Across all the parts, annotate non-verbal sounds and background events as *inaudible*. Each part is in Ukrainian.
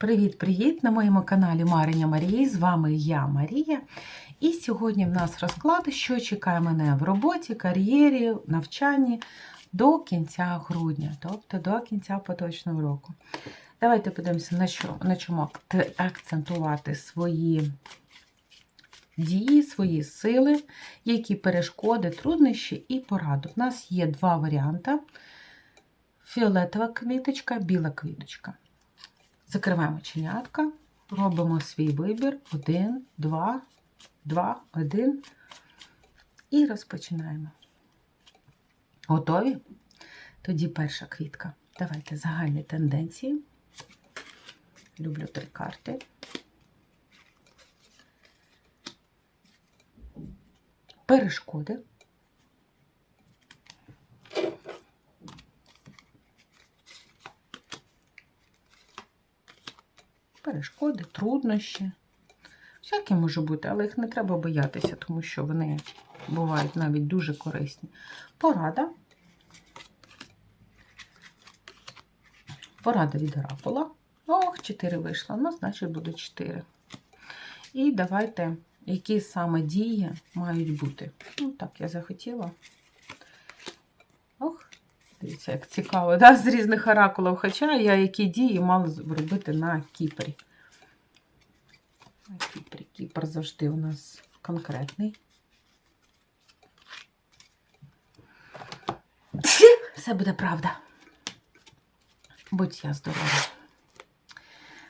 Привіт-привіт! На моєму каналі Мариня Марії. З вами я Марія. І сьогодні в нас розклад, що чекає мене в роботі, кар'єрі, навчанні до кінця грудня, тобто до кінця поточного року. Давайте подивимося, на що на чому акцентувати свої дії, свої сили, які перешкоди, труднощі і пораду. У нас є два варіанти: фіолетова квіточка, біла квіточка. Закриваємо чинятка, робимо свій вибір. Один, два, два, один. І розпочинаємо. Готові? Тоді перша квітка. Давайте загальні тенденції. Люблю три карти. Перешкоди. Перешкоди, труднощі. Всяке може бути, але їх не треба боятися, тому що вони бувають навіть дуже корисні. Порада. Порада від оракула. Ох, 4 вийшло, ну, значить буде 4. І давайте, які саме дії мають бути. Ну, так, я захотіла. Ох, Дивіться, як цікаво, да? з різних оракулів. Хоча я які дії мала робити на Кіпрі. Кіпрі. Кіпр завжди у нас конкретний. Все буде правда. Будь я здорова.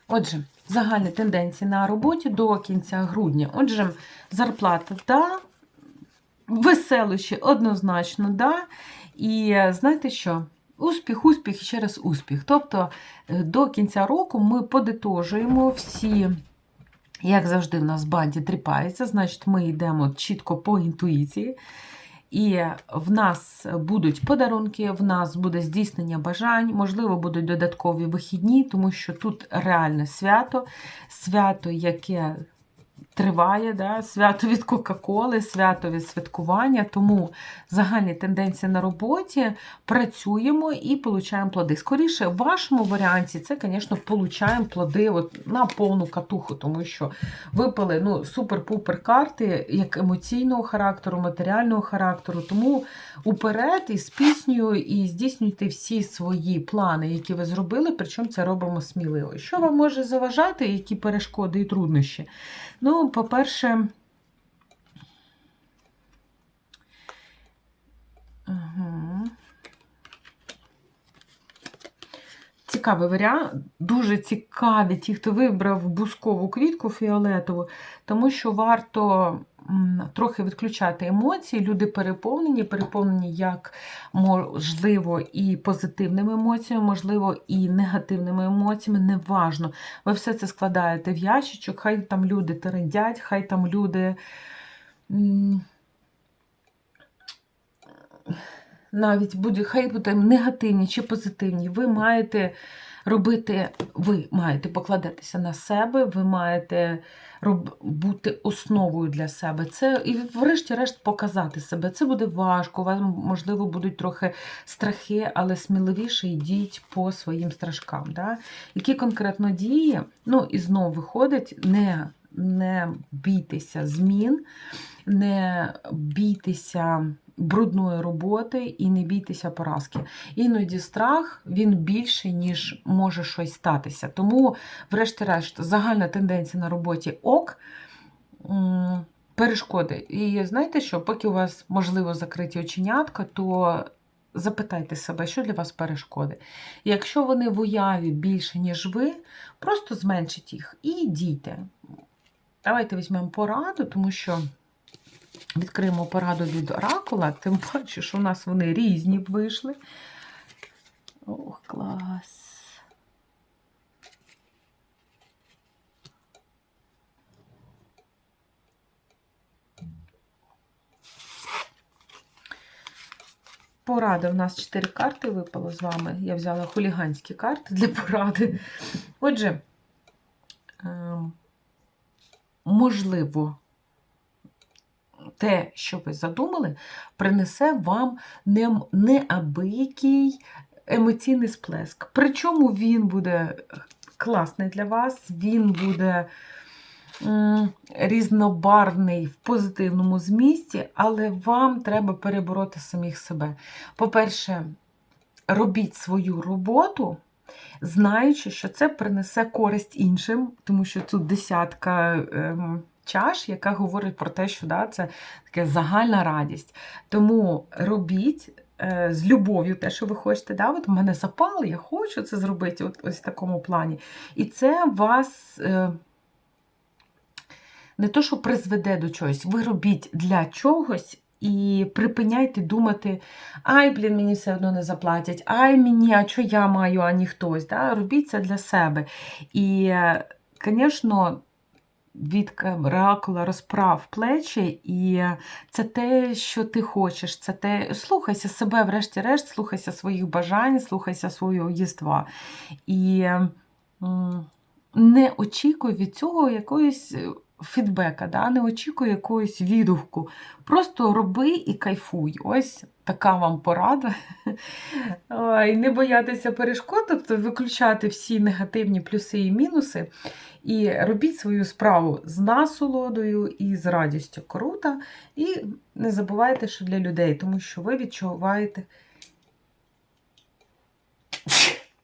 Отже, загальні тенденції на роботі до кінця грудня. Отже, зарплата, да, веселощі однозначно, да. І знаєте що? Успіх, успіх і ще раз успіх. Тобто е, до кінця року ми подитожуємо всі, як завжди, в нас банді тріпається, значить, ми йдемо чітко по інтуїції. І в нас будуть подарунки, в нас буде здійснення бажань, можливо, будуть додаткові вихідні, тому що тут реальне свято, свято, яке триває, да? свято від Кока-Коли, свято від святкування. Тому загальні тенденції на роботі працюємо і получаємо плоди. Скоріше, в вашому варіанті це, звісно, получаємо плоди от на повну катуху, тому що випали ну, супер-пупер карти як емоційного характеру, матеріального характеру. Тому уперед із піснею і здійснюйте всі свої плани, які ви зробили, причому це робимо сміливо. Що вам може заважати, які перешкоди і труднощі? Ну, по-перше, Ага. Цікавий варіант, дуже цікаві ті, хто вибрав бускову квітку фіолетову, тому що варто трохи відключати емоції. Люди переповнені, переповнені як можливо і позитивними емоціями, можливо, і негативними емоціями. Неважно. Ви все це складаєте в ящичок, хай там люди терендять, хай там люди. навіть буде, хай буде негативні чи позитивні, ви маєте робити, ви маєте покладатися на себе, ви маєте роб, бути основою для себе. Це і, врешті-решт, показати себе. Це буде важко, у вас, можливо, будуть трохи страхи, але сміливіше йдіть по своїм страшкам. Да? Які конкретно дії, ну і знову виходить, не, не бійтеся змін, не бійтеся брудної роботи і не бійтеся поразки. Іноді страх він більший, ніж може щось статися. Тому, врешті-решт, загальна тенденція на роботі ок. Перешкоди. І знаєте що, поки у вас можливо закриті оченятка, то запитайте себе, що для вас перешкоди. Якщо вони в уяві більше, ніж ви, просто зменшіть їх і дійте. Давайте візьмемо пораду, тому що відкриємо пораду від оракула, тим паче, що у нас вони різні б вийшли. Ох, клас. Порада. У нас 4 карти випало з вами. Я взяла хуліганські карти для поради. Отже, ем, можливо, те, що ви задумали, принесе вам не, неабиякий емоційний сплеск. Причому він буде класний для вас. Він буде різнобарвний в позитивному змісті, але вам треба перебороти самих себе. По-перше, робіть свою роботу, знаючи, що це принесе користь іншим, тому що тут десятка. ем, Чаш, яка говорить про те, що да, це така загальна радість. Тому робіть е, з любов'ю те, що ви хочете. Да? От мене запал, я хочу це зробити от, ось в такому плані. І це вас е, не то, що призведе до чогось, ви робіть для чогось. І припиняйте думати, ай, блін, мені все одно не заплатять, ай мені, а що я маю, а не хтось. Да? Робіть це для себе. І, звісно, від Ракула розправ плечі, і це те, що ти хочеш. Це те, слухайся себе, врешті-решт, слухайся своїх бажань, слухайся свого єства. І не очікуй від цього якоїсь фідбека, да? не очікуй якоїсь відгуку. Просто роби і кайфуй. Ось така вам порада. Ой, не боятися перешкод, тобто виключати всі негативні плюси і мінуси. І робіть свою справу з насолодою і з радістю. Круто. І не забувайте, що для людей, тому що ви відчуваєте.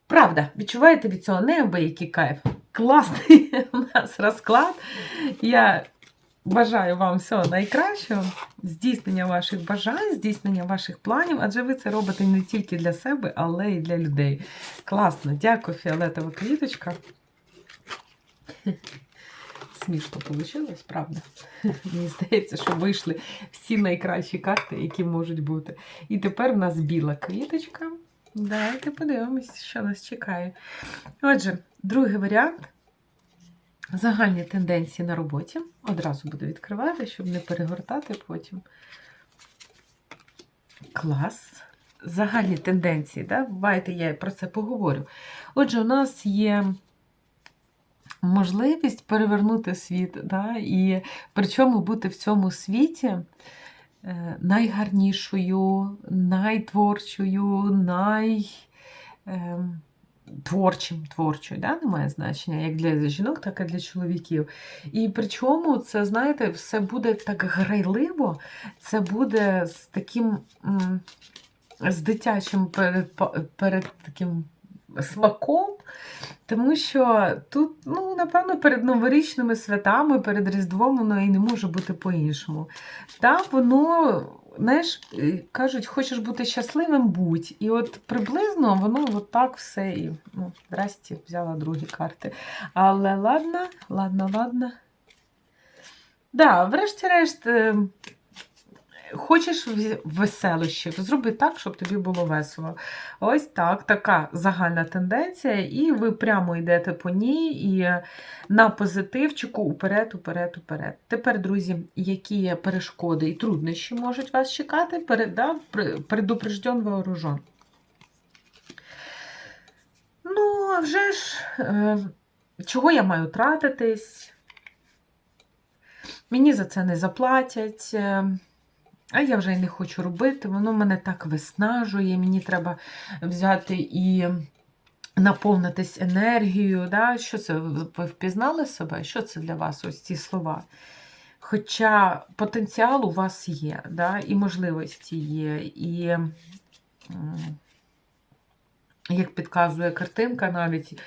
Правда, відчуваєте від цього неабиякий кайф. Класний *laughs* у нас розклад. Я бажаю вам всього найкращого, здійснення ваших бажань, здійснення ваших планів, адже ви це робите не тільки для себе, але й для людей. Класно, дякую, фіолетова квіточка. *laughs* Смішно вийшло, правда. *laughs* Мені здається, що вийшли всі найкращі карти, які можуть бути. І тепер в нас біла квіточка. Давайте подивимось, що нас чекає. Отже, другий варіант. Загальні тенденції на роботі. Одразу буду відкривати, щоб не перегортати потім. Клас. Загальні тенденції, да? давайте я про це поговорю. Отже, у нас є можливість перевернути світ, да? і причому бути в цьому світі найгарнішою, найтворчою, най. Ем, творчим, творчою, да, немає значення, як для жінок, так і для чоловіків. І причому це, знаєте, все буде так грайливо, це буде з таким з дитячим перед, перед таким смаком, тому що тут, ну, напевно, перед новорічними святами, перед Різдвом воно і не може бути по-іншому. Та воно знаєш, е, кажуть, хочеш бути щасливим, будь. І от приблизно воно от так все і. Ну, здрасті, взяла другі карти. Але ладно, ладно, ладно. Да, врешті-решт, е, Хочеш веселощів, зроби так, щоб тобі було весело. Ось так, така загальна тенденція, і ви прямо йдете по ній і на позитивчику уперед, уперед, уперед. Тепер, друзі, які перешкоди і труднощі можуть вас чекати, перед, да, предупрежден вооружен. Ну, а вже ж, е, чого я маю тратитись? Мені за це не заплатять. А я вже й не хочу робити, воно мене так виснажує, мені треба взяти і наповнитись енергією. Да? Що це? Ви впізнали себе? Що це для вас ось ці слова? Хоча потенціал у вас є, да? і можливості є, і, як підказує картинка, навіть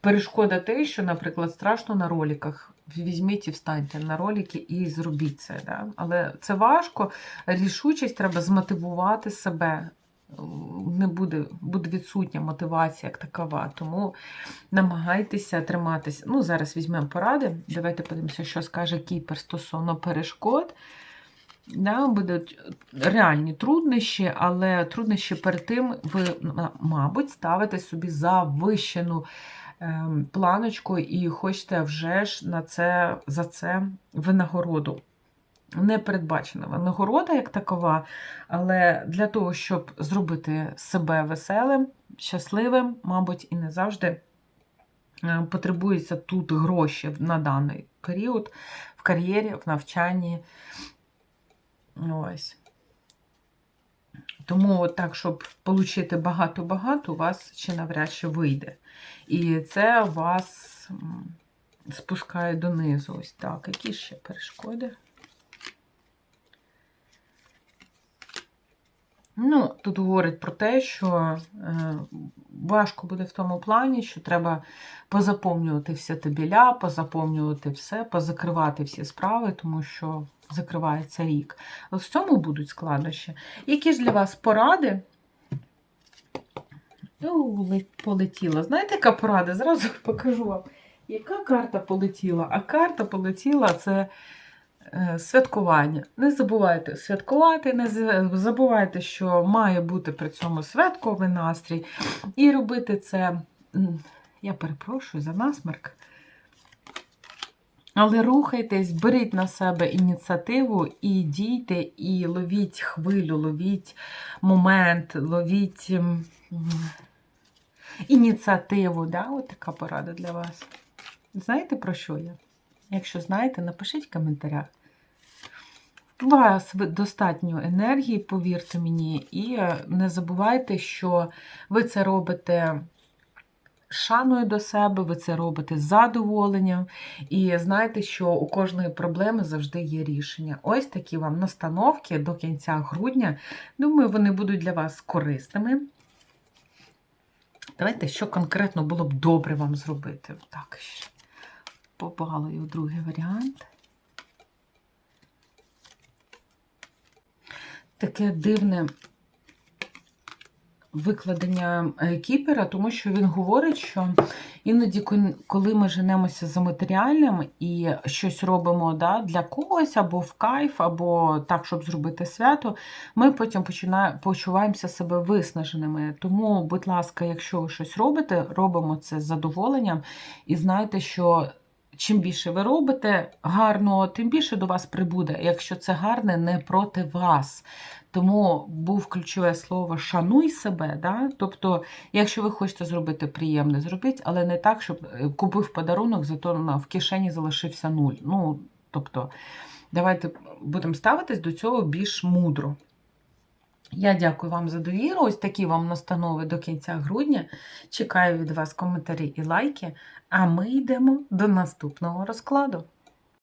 перешкода те, що, наприклад, страшно на роліках візьміть і встаньте на ролики і зробіть це. Да? Але це важко. Рішучість треба змотивувати себе. Не буде буде відсутня мотивація як такова. Тому намагайтеся триматися. Ну, зараз візьмемо поради. Давайте подивимося, що скаже Кіпер стосовно перешкод. Да, Будуть реальні труднощі, але труднощі перед тим ви, мабуть, ставите собі завищену планочку і хочете вже ж на це, за це винагороду. Не передбачена винагорода як такова, але для того, щоб зробити себе веселим, щасливим, мабуть, і не завжди е, потребуються тут гроші на даний період в кар'єрі, в навчанні. Ось. Тому так, щоб отримати багато-багато, у вас ще навряд чи вийде. І це вас спускає донизу. Ось так. Які ще перешкоди? Ну, тут говорить про те, що е, важко буде в тому плані, що треба позаповнювати всі табіля, позаповнювати все, позакривати всі справи, тому що закривається рік. В цьому будуть складнощі. Які ж для вас поради? О, полетіла. Знаєте, яка порада? Зразу *laughs* покажу вам. Яка карта полетіла? А карта полетіла це е, святкування. Не забувайте святкувати, не забувайте, що має бути при цьому святковий настрій. І робити це, я перепрошую за насмерк. Але рухайтесь, беріть на себе ініціативу і дійте, і ловіть хвилю, ловіть момент, ловіть ініціативу. Да? От така порада для вас. Знаєте, про що я? Якщо знаєте, напишіть в коментарях. У вас достатньо енергії, повірте мені, і е, не забувайте, що ви це робите шаною до себе, ви це робите з задоволенням. І знайте, що у кожної проблеми завжди є рішення. Ось такі вам настановки до кінця грудня. Думаю, вони будуть для вас корисними. Давайте, що конкретно було б добре вам зробити. Так, побалую другий варіант. Таке дивне викладення е, кіпера, тому що він говорить, що іноді, коли ми женемося за матеріальним і щось робимо да, для когось, або в кайф, або так, щоб зробити свято, ми потім починає, почуваємося себе виснаженими. Тому, будь ласка, якщо ви щось робите, робимо це з задоволенням і знайте, що. Чим більше ви робите гарного, тим більше до вас прибуде, якщо це гарне не проти вас. Тому був ключове слово шануй себе. Да? Тобто, якщо ви хочете зробити приємне, зробіть, але не так, щоб е, купив подарунок, зато в кишені залишився нуль. Ну, тобто, давайте будемо ставитись до цього більш мудро. Я дякую вам за довіру. Ось такі вам настанови до кінця грудня. Чекаю від вас коментарі і лайки. А ми йдемо до наступного розкладу.